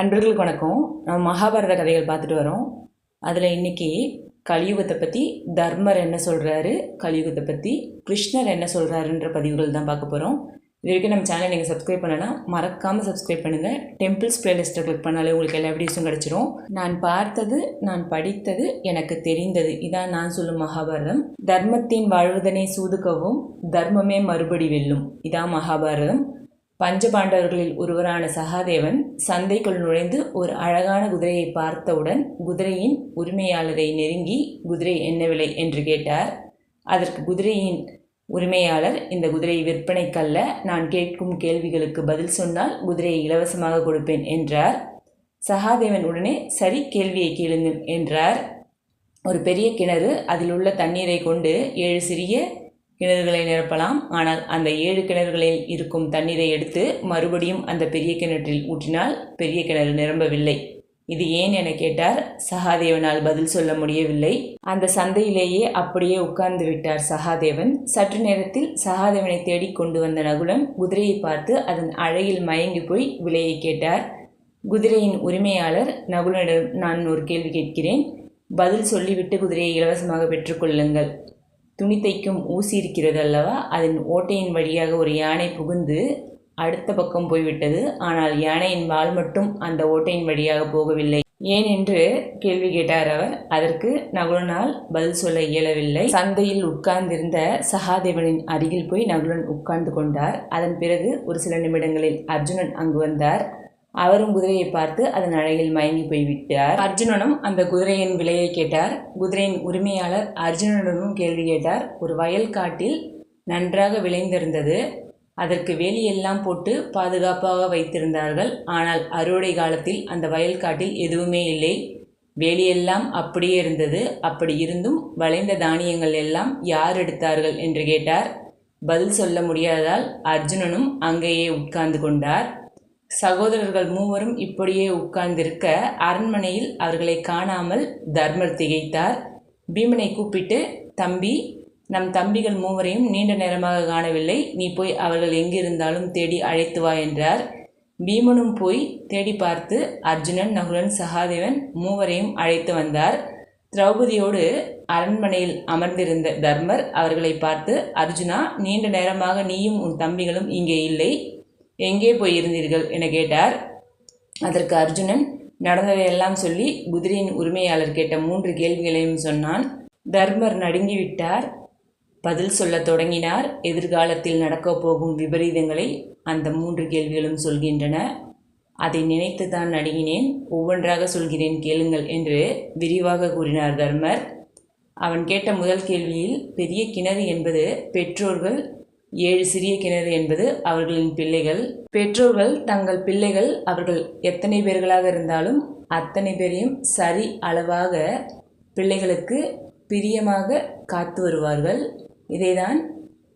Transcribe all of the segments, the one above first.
அன்பர்களுக்கு வணக்கம். நம்ம மகாபாரத கதைகள் பார்த்துட்டு வரோம். அதில் இன்னைக்கு கலியுகத்தை பற்றி தர்மர் என்ன சொல்கிறாரு கலியுகத்தை பற்றி கிருஷ்ணர் என்ன சொல்கிறாருன்ற பதிவுகள் தான் பார்க்க போகிறோம் இது வரைக்கும் நம்ம சேனலை நீங்கள் சப்ஸ்கிரைப் பண்ணலன்னா மறக்காமல் சப்ஸ்கிரைப் பண்ணுங்கள் டெம்பிள்ஸ் பிளேலிஸ்ட்டை கிளிக் பண்ணாலே உங்களுக்கு எல்லா வீடியோஸும் கிடச்சிரும். நான் பார்த்தது நான் படித்தது எனக்கு தெரிந்தது. இதான் நான் சொல்லும் மகாபாரதம். தர்மத்தின் வாழ்வதனை சூதுக்கவும் தர்மமே மறுபடி வெல்லும். இதான் மகாபாரதம். பஞ்சபாண்டவர்களில் ஒருவரான சகாதேவன் சந்தைக்குள் நுழைந்து ஒரு அழகான குதிரையை பார்த்தவுடன் குதிரையின் உரிமையாளரை நெருங்கி குதிரை என்ன விலை? என்று கேட்டார். அதற்கு குதிரையின் உரிமையாளர் இந்த குதிரையை விற்பனைக்கல்ல நான் கேட்கும் கேள்விகளுக்கு பதில் சொன்னால் குதிரையை இலவசமாக கொடுப்பேன் என்றார். சகாதேவன் உடனே சரி கேள்வியை கேளுங்கள் என்றார். ஒரு பெரிய கிணறு அதில் உள்ள தண்ணீரை கொண்டு ஏழு சிறிய கிணறுகளை நிரப்பலாம். ஆனால் அந்த ஏழு கிணறுகளில் இருக்கும் தண்ணீரை எடுத்து மறுபடியும் அந்த பெரிய கிணற்றில் ஊற்றினால் பெரிய கிணறு நிரம்பவில்லை. இது ஏன் என கேட்டார். சகாதேவனால் பதில் சொல்ல முடியவில்லை. அந்த சந்தையிலேயே அப்படியே உட்கார்ந்து விட்டார் சகாதேவன். சற்று நேரத்தில் சகாதேவனை தேடிக் கொண்டு வந்த நகுலன் குதிரையை பார்த்து அதன் அழகில் மயங்கி போய் விலையை கேட்டார். குதிரையின் உரிமையாளர் நகுலனிடம் நான் ஒரு கேள்வி கேட்கிறேன். பதில் சொல்லிவிட்டு குதிரையை இலவசமாக பெற்றுக்கொள்ளுங்கள் துணி தைக்கும் ஊசி இருக்கிறது அல்லவா? அதன் ஓட்டையின் வழியாக ஒரு யானை புகுந்து அடுத்த பக்கம் போய்விட்டது. ஆனால் யானையின் வால் மட்டும் அந்த ஓட்டையின் வழியாக போகவில்லை. ஏன் என்று கேள்வி கேட்டார் அவர். அதற்கு நகுலனால் பதில் சொல்ல இயலவில்லை. சந்தையில் உட்கார்ந்திருந்த சகாதேவனின் அருகில் போய் நகுலன் உட்கார்ந்து கொண்டார். அதன் பிறகு ஒரு சில நிமிடங்களில் அர்ஜுனன் அங்கு வந்தார். அவரும் குதிரையை பார்த்து அதன் அழகில் மயங்கி போய்விட்டார். அர்ஜுனனும் அந்த குதிரையின் விலையை கேட்டார். குதிரையின் உரிமையாளர் அர்ஜுனனுடனும் கேள்வி கேட்டார். ஒரு வயல் காட்டில் நன்றாக விளைந்திருந்தது. அதற்கு வேலியெல்லாம் போட்டு பாதுகாப்பாக வைத்திருந்தார்கள். ஆனால் அறுவடை காலத்தில் அந்த வயல் காட்டில் எதுவுமே இல்லை. வேலியெல்லாம் அப்படியே இருந்தது. அப்படி இருந்தும் வளைந்த தானியங்கள் எல்லாம் யார் எடுத்தார்கள் என்று கேட்டார். பதில் சொல்ல முடியாததால் அர்ஜுனனும் அங்கேயே உட்கார்ந்து கொண்டார். சகோதரர்கள் மூவரும் இப்படியே உட்கார்ந்திருக்க அரண்மனையில் அவர்களை காணாமல் தர்மர் திகைத்தார். பீமனை கூப்பிட்டு தம்பி நம் தம்பிகள் மூவரையும் நீண்ட நேரமாக காணவில்லை. நீ போய் அவர்கள் எங்கிருந்தாலும் தேடி அழைத்து வா என்றார். பீமனும் போய் தேடி பார்த்து அர்ஜுனன் நகுலன் சகாதேவன் மூவரையும் அழைத்து வந்தார். திரௌபதியோடு அரண்மனையில் அமர்ந்திருந்த தர்மர் அவர்களை பார்த்து அர்ஜுனா நீண்ட நேரமாக நீயும் உன் தம்பிகளும் இங்கே இல்லை. எங்கே போயிருந்தீர்கள் என கேட்டார். அதற்கு அர்ஜுனன் நடந்ததையெல்லாம் சொல்லி குதிரையின் உரிமையாளர் கேட்ட மூன்று கேள்விகளையும் சொன்னான். தர்மர் நடுங்கிவிட்டார் பதில் சொல்லத் தொடங்கினார். எதிர்காலத்தில் நடக்கப் போகும் விபரீதங்களை அந்த மூன்று கேள்விகளும் சொல்கின்றன. அதை நினைத்து தான் நடுங்கினேன். ஒவ்வொன்றாக சொல்கிறேன் கேளுங்கள் என்று விரிவாக கூறினார் தர்மர். அவன் கேட்ட முதல் கேள்வியில் பெரிய கிணறு என்பது பெற்றோர்கள் ஏழு சிறிய கிணறு என்பது அவர்களின் பிள்ளைகள். பெற்றோர்கள் தங்கள் பிள்ளைகள் அவர்கள் எத்தனை பேர்களாக இருந்தாலும் அத்தனை பேரையும் சரி அளவாக பிள்ளைகளுக்கு பிரியமாக காத்து வருவார்கள். இதைதான்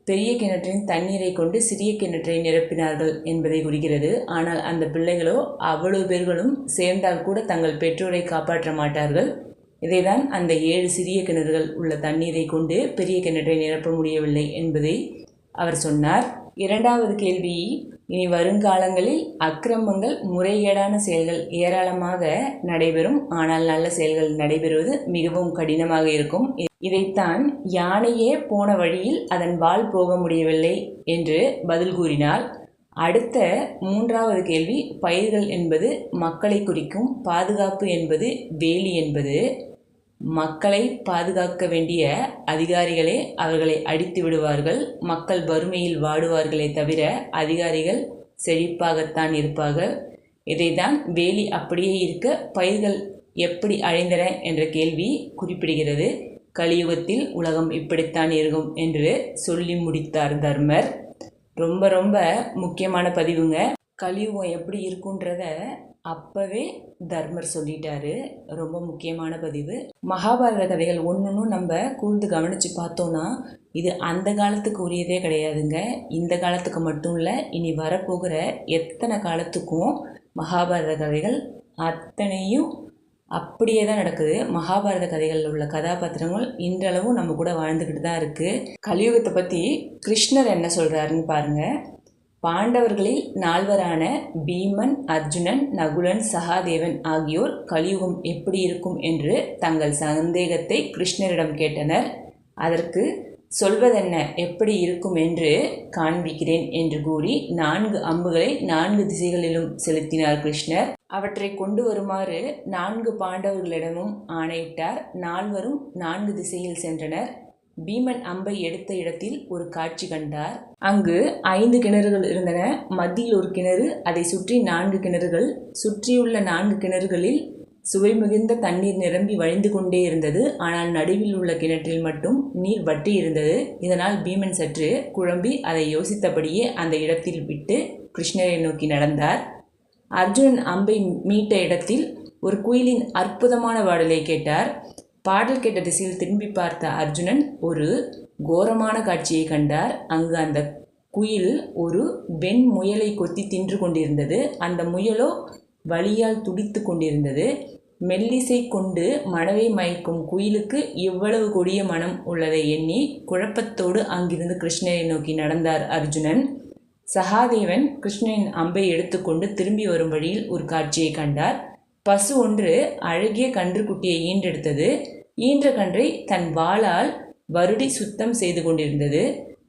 பெரிய கிணற்றின் தண்ணீரை கொண்டு சிறிய கிணற்றை நிரப்பினார்கள் என்பதை குறிக்கிறது. ஆனால் அந்த பிள்ளைகளோ அவ்வளவு பேர்களும் சேர்ந்தால் கூட தங்கள் பெற்றோரை காப்பாற்ற மாட்டார்கள். இதைதான் அந்த ஏழு சிறிய கிணறுகள் உள்ள தண்ணீரை கொண்டு பெரிய கிணற்றை நிரப்ப முடியவில்லை என்பதை அவர் சொன்னார் இரண்டாவது கேள்வி இனி வருங்காலங்களில் அக்கிரமங்கள் முறைகேடான செயல்கள் ஏராளமாக நடைபெறும். ஆனால் நல்ல செயல்கள் நடைபெறுவது மிகவும் கடினமாக இருக்கும். இதைத்தான் யானையே போன வழியில் அதன் வால் போக முடியவில்லை என்று பதில் கூறினார். அடுத்த மூன்றாவது கேள்வி பயிர்கள் என்பது மக்களை குறிக்கும் பாதுகாப்பு என்பது வேலி என்பது. மக்களை பாதுகாக்க வேண்டிய அதிகாரிகளே அவர்களை அடித்து விடுவார்கள். மக்கள் வறுமையில் வாடுவார்களே தவிர அதிகாரிகள் செழிப்பாகத்தான் இருப்பார்கள் இதைதான் வேலி அப்படியே இருக்க பயிர்கள் எப்படி அழிந்தன என்ற கேள்வி குறிப்பிடுகிறது. கலியுகத்தில் உலகம் இப்படித்தான் இருக்கும் என்று சொல்லி முடித்தார் தர்மர். ரொம்ப ரொம்ப முக்கியமான பதிவுங்க. கலியுகம் எப்படி இருக்குன்றத அப்போவே தர்மர் சொல்லிட்டாரு. ரொம்ப முக்கியமான பதிவு. மகாபாரத கதைகள் ஒன்றுன்னு நம்ம கூர்ந்து கவனித்து பார்த்தோன்னா இது அந்த காலத்துக்கு உரியதே கிடையாதுங்க. இந்த காலத்துக்கு மட்டும் இல்லை இனி வரப்போகிற எத்தனை காலத்துக்கும் மகாபாரத கதைகள் அத்தனையும் அப்படியே தான் நடக்குது. மகாபாரத கதைகளில் உள்ள கதாபாத்திரங்கள் இன்றளவும் நம்ம கூட வாழ்ந்துக்கிட்டு தான் இருக்குது கலியுகத்தை பற்றி கிருஷ்ணர் என்ன சொல்கிறாருன்னு பாருங்கள் பாண்டவர்களில் நால்வரான பீமன் அர்ஜுனன் நகுலன் சகாதேவன் ஆகியோர் கலியுகம் எப்படி இருக்கும் என்று தங்கள் சந்தேகத்தை கிருஷ்ணரிடம் கேட்டனர். அதற்கு சொல்வதென்ன எப்படி இருக்கும் என்று காண்பிக்கிறேன் என்று கூறி நான்கு அம்புகளை நான்கு திசைகளிலும் செலுத்தினார் கிருஷ்ணர். அவற்றை கொண்டு வருமாறு நான்கு பாண்டவர்களிடமும் ஆணையிட்டார். நால்வரும் நான்கு திசையில் சென்றனர். பீமன் அம்பை எடுத்த இடத்தில் ஒரு காட்சி கண்டார். அங்கு ஐந்து கிணறுகள் இருந்தன. மத்தியில் ஒரு கிணறு அதை சுற்றி நான்கு கிணறுகள். சுற்றியுள்ள நான்கு கிணறுகளில் சுவை மிகுந்த தண்ணீர் நிரம்பி வழிந்து கொண்டே இருந்தது. ஆனால் நடுவில் உள்ள கிணற்றில் மட்டும் நீர் வற்றி இருந்தது. இதனால் பீமன் சற்று குழம்பி அதை யோசித்தபடியே அந்த இடத்தில் விட்டு கிருஷ்ணரை நோக்கி நடந்தார். அர்ஜுனன் அம்பை மீட்ட இடத்தில் ஒரு குயிலின் அற்புதமான பாடலை கேட்டார். பாடல் கேட்ட திசையில் திரும்பி பார்த்த அர்ஜுனன் ஒரு கோரமான காட்சியை கண்டார். அங்கு அந்த குயில் ஒரு வெண் முயலை கொத்தி தின்று கொண்டிருந்தது. அந்த முயலோ வலியால் துடித்து கொண்டிருந்தது. மெல்லிசை கொண்டு மனவை மயக்கும் குயிலுக்கு இவ்வளவு கொடிய மனம் உள்ளதை எண்ணி குழப்பத்தோடு அங்கிருந்து கிருஷ்ணரை நோக்கி நடந்தார் அர்ஜுனன். சகாதேவன் கிருஷ்ணனின் அம்பை எடுத்துக்கொண்டு திரும்பி வரும் வழியில் ஒரு காட்சியை கண்டார். பசு ஒன்று அழகிய கன்றுக்குட்டியை ஈன்றெடுத்தது. ஈன்ற கன்றை தன் வாளால் வருடி சுத்தம் செய்து கொண்டிருந்தது.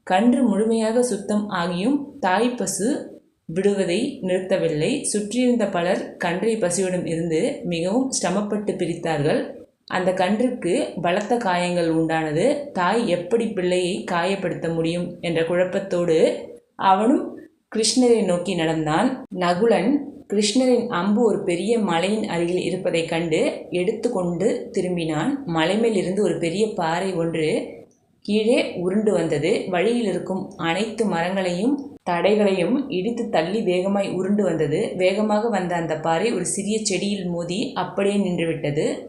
கன்று முழுமையாக சுத்தம் ஆகியும் தாய் பசு விடுவதை நிறுத்தவில்லை. சுற்றியிருந்த பலர் கன்றை பசுவிடம் இருந்து மிகவும் சிரமப்பட்டு பிரித்தார்கள். அந்த கன்றுக்கு பலத்த காயங்கள் உண்டானது. தாய் எப்படி பிள்ளையை காயப்படுத்த முடியும் என்ற குழப்பத்தோடு அவனும் கிருஷ்ணரை நோக்கி நடந்தான். நகுலன் கிருஷ்ணரின் அம்பு ஒரு பெரிய மலையின் அருகில் இருப்பதைக் கண்டு எடுத்து கொண்டு திரும்பினான். மலை மேல் இருந்து ஒரு பெரிய பாறை ஒன்று கீழே உருண்டு வந்தது. வழியில் இருக்கும் அனைத்து மரங்களையும் தடைகளையும் இடித்து தள்ளி வேகமாய் உருண்டு வந்தது. வேகமாக வந்த அந்த பாறை ஒரு சிறிய செடியில் மோதி அப்படியே நின்றுவிட்டது.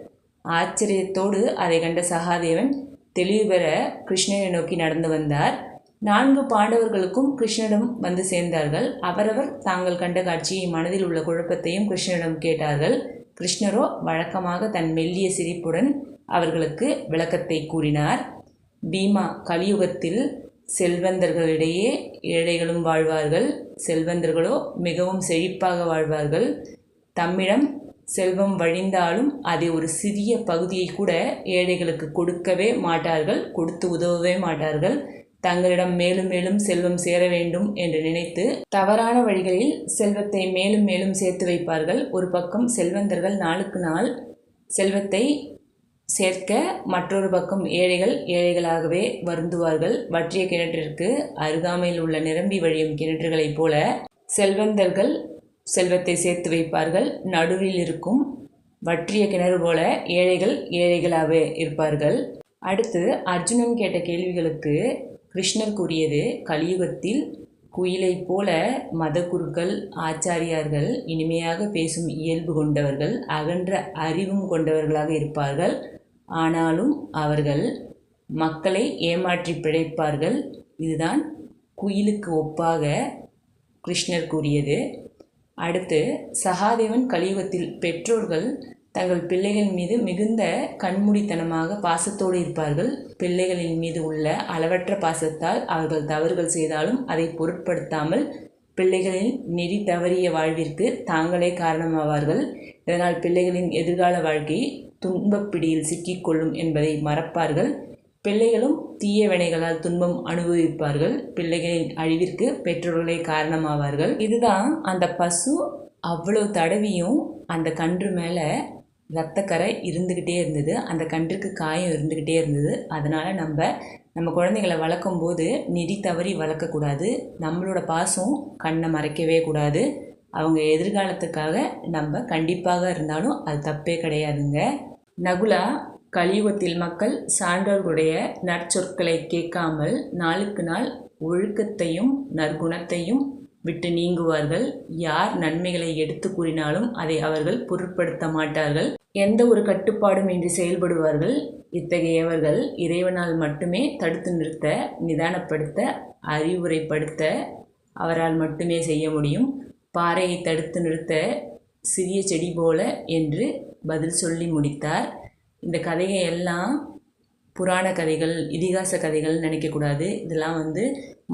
ஆச்சரியத்தோடு அதை கண்ட சகாதேவன் தெளிவு பெற கிருஷ்ணரை நோக்கி நடந்து வந்தார். நான்கு பாண்டவர்களுக்கும் கிருஷ்ணனிடம் வந்து சேர்ந்தார்கள். அவரவர் தாங்கள் கண்ட காட்சியை மனதில் உள்ள குழப்பத்தையும் கிருஷ்ணனிடம் கேட்டார்கள். கிருஷ்ணரோ வழக்கமாக தன் மெல்லிய சிரிப்புடன் அவர்களுக்கு விளக்கத்தை கூறினார். பீமா கலியுகத்தில் செல்வந்தர்களிடையே ஏழைகளும் வாழ்வார்கள். செல்வந்தர்களோ மிகவும் செழிப்பாக வாழ்வார்கள். தம்மிடம் செல்வம் வழிந்தாலும் அதை ஒரு சிறிய பகுதியை கூட ஏழைகளுக்கு கொடுக்கவே மாட்டார்கள். கொடுத்து உதவவே மாட்டார்கள். தங்களிடம் மேலும் மேலும் செல்வம் சேர வேண்டும் என்று நினைத்து தவறான வழிகளில் செல்வத்தை மேலும் மேலும் சேர்த்து வைப்பார்கள். ஒரு பக்கம் செல்வந்தர்கள் நாளுக்கு நாள் செல்வத்தை சேர்க்க மற்றொரு பக்கம் ஏழைகள் ஏழைகளாகவே வருந்துவார்கள். வற்றிய கிணற்றிற்கு அருகாமையில் உள்ள நிரம்பி வழியும் கிணற்றுகளைப் போல செல்வந்தர்கள் செல்வத்தை சேர்த்து வைப்பார்கள். நடுவில் இருக்கும் வற்றிய கிணறு போல ஏழைகள் ஏழைகளாகவே இருப்பார்கள். அடுத்து அர்ஜுனன் கேட்ட கேள்விகளுக்கு கிருஷ்ணர் கூறியது கலியுகத்தில் குயிலைப் போல மதகுருக்கள் ஆச்சாரியார்கள் இனிமையாக பேசும் இயல்பு கொண்டவர்கள் அகன்ற அறிவும் கொண்டவர்களாக இருப்பார்கள். ஆனாலும் அவர்கள் மக்களை ஏமாற்றி பிழைப்பார்கள். இதுதான் குயிலுக்கு ஒப்பாக கிருஷ்ணர் கூறியது. அடுத்து சகாதேவன் கலியுகத்தில் பெற்றோர்கள் தங்கள் பிள்ளைகள் மீது மிகுந்த கண்மூடித்தனமாக பாசத்தோடு இருப்பார்கள். பிள்ளைகளின் மீது உள்ள அளவற்ற பாசத்தால் அவர்கள் தவறுகள் செய்தாலும் அதை பொருட்படுத்தாமல் பிள்ளைகளின் நெறி தவறிய வாழ்விற்கு தாங்களே காரணமாவார்கள். இதனால் பிள்ளைகளின் எதிர்கால வாழ்க்கை துன்பப்பிடியில் சிக்கிக்கொள்ளும் என்பதை மறப்பார்கள். பிள்ளைகளும் தீய வினைகளால் துன்பம் அனுபவிப்பார்கள். பிள்ளைகளின் அழிவிற்கு பெற்றோர்களே காரணமாவார்கள். இதுதான் அந்த பசு அவ்வளவு தடவியும் அந்த கன்று மேலே ரத்தக்கரை இருந்துக்கிட்டே இருந்தது. அந்த கன்றுக்கு காயம் இருந்துக்கிட்டே இருந்தது. அதனால் நம்ம நம்ம குழந்தைகளை வளர்க்கும் போது நெறி தவறி வளர்க்கக்கூடாது. நம்மளோட பாசம் கண்ணை மறைக்கவே கூடாது. அவங்க எதிர்காலத்துக்காக நம்ம கண்டிப்பாக இருந்தாலும் அது தப்பே கிடையாதுங்க. நகுலா கலியுகத்தில் மக்கள் சான்றோர்களுடைய நற்சொற்களை கேட்காமல் நாளுக்கு நாள் ஒழுக்கத்தையும் நற்குணத்தையும் விட்டு நீங்குவார்கள். யார் நன்மைகளை எடுத்து கூறினாலும் அதை அவர்கள் பொருட்படுத்த மாட்டார்கள். எந்த ஒரு கட்டுப்பாடும் இன்றி செயல்படுவார்கள். இத்தகையவர்கள் இறைவனால் மட்டுமே தடுத்து நிறுத்த நிதானப்படுத்த அறிவுரைப்படுத்த அவரால் மட்டுமே செய்ய முடியும். பாறையை தடுத்து நிறுத்த சிறிய செடி போல என்று பதில் சொல்லி முடித்தார். இந்த கதையை எல்லாம் புராண கதைகள் இதிகாச கதைகள் நினைக்கக்கூடாது இதெல்லாம் வந்து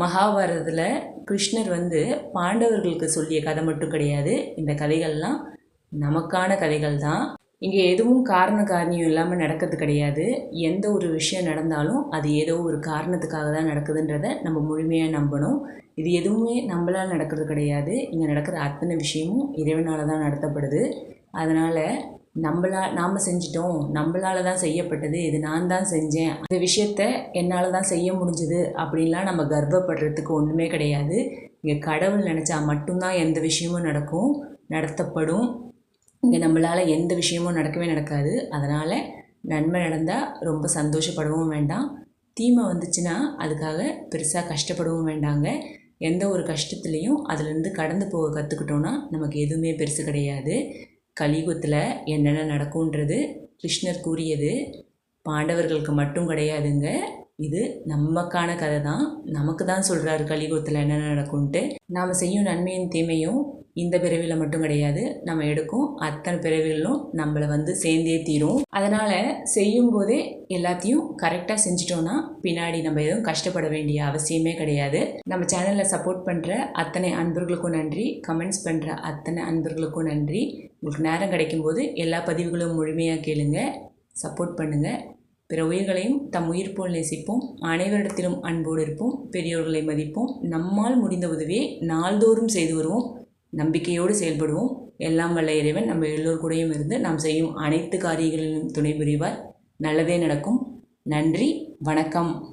மகாபாரதத்தில் கிருஷ்ணர் வந்து பாண்டவர்களுக்கு சொல்லிய கதை மட்டும் கிடையாது. இந்த கதைகள்லாம் நமக்கான கதைகள் தான். இங்கே எதுவும் காரண காரணியம் இல்லாமல் நடக்கிறது கிடையாது. எந்த ஒரு விஷயம் நடந்தாலும் அது ஏதோ ஒரு காரணத்துக்காக தான் நடக்குதுன்றதை நம்ம முழுமையாக நம்பணும். இது எதுவுமே நம்மளால் நடக்கிறது கிடையாது. இங்கே நடக்கிற அத்தனை விஷயமும் இறைவனால் தான் நடத்தப்படுது. அதனால் நம்மளா நாம் செஞ்சிட்டோம். நம்மளால தான் செய்யப்பட்டது. இது நான் தான் செஞ்சேன். அந்த விஷயத்த என்னால் தான் செய்ய முடிஞ்சுது அப்படின்லாம் நம்ம கர்வப்படுறதுக்கு ஒன்றுமே கிடையாது. இங்கே கடவுள் நினச்சா மட்டும்தான் எந்த விஷயமும் நடக்கும். நடத்தப்படும். இங்கே நம்மளால் எந்த விஷயமும் நடக்கவே நடக்காது. அதனால் நன்மை நடந்தால் ரொம்ப சந்தோஷப்படவும் வேண்டாம். தீமை வந்துச்சுன்னா அதுக்காக பெருசாக கஷ்டப்படவும் வேண்டாங்க. எந்த ஒரு கஷ்டத்துலேயும் அதுலேருந்து கடந்து போக கற்றுக்கிட்டோன்னா நமக்கு எதுவுமே பெருசு கிடையாது. கலியுகத்தில் என்னென்ன நடக்கும்ன்றது கிருஷ்ணர் கூறியது பாண்டவர்களுக்கு மட்டும் கிடையாதுங்க. இது நமக்கான கதை தான் நமக்கு தான் சொல்கிறாரு கலியுகத்தில் என்னென்ன நடக்கும்ன்ட்டு. நாம் செய்யும் நன்மையும் தீமையும் இந்த பிறவியில் மட்டும் கிடையாது. நம்ம எடுக்கும் அத்தனை பிறவிகளும் நம்மளை வந்து சேர்ந்தே தீரும். அதனால் செய்யும்போதே எல்லாத்தையும் கரெக்டாக செஞ்சிட்டோன்னா பின்னாடி நம்ம எதுவும் கஷ்டப்பட வேண்டிய அவசியமே கிடையாது. நம்ம சேனலில் சப்போர்ட் பண்ணுற அத்தனை அன்பர்களுக்கும் நன்றி. கமெண்ட்ஸ் பண்ணுற அத்தனை அன்பர்களுக்கும் நன்றி. உங்களுக்கு நேரம் கிடைக்கும்போது எல்லா பதிவுகளும் முழுமையாக கேளுங்க. சப்போர்ட் பண்ணுங்கள் பிற உயிர்களையும் தம் உயிர் போல் நேசிப்போம். அனைவரிடத்திலும் அன்போடு இருப்போம். பெரியோர்களை மதிப்போம். நம்மால் முடிந்த உதவியை நாள்தோறும் செய்து வருவோம். நம்பிக்கையோடு செயல்படுவோம். எல்லாம் வல்ல இறைவன் நம்ம எல்லோர் கூடயும் இருந்து நாம் செய்யும் அனைத்து காரியங்களிலும் துணை புரிவார். நல்லதே நடக்கும். நன்றி வணக்கம்.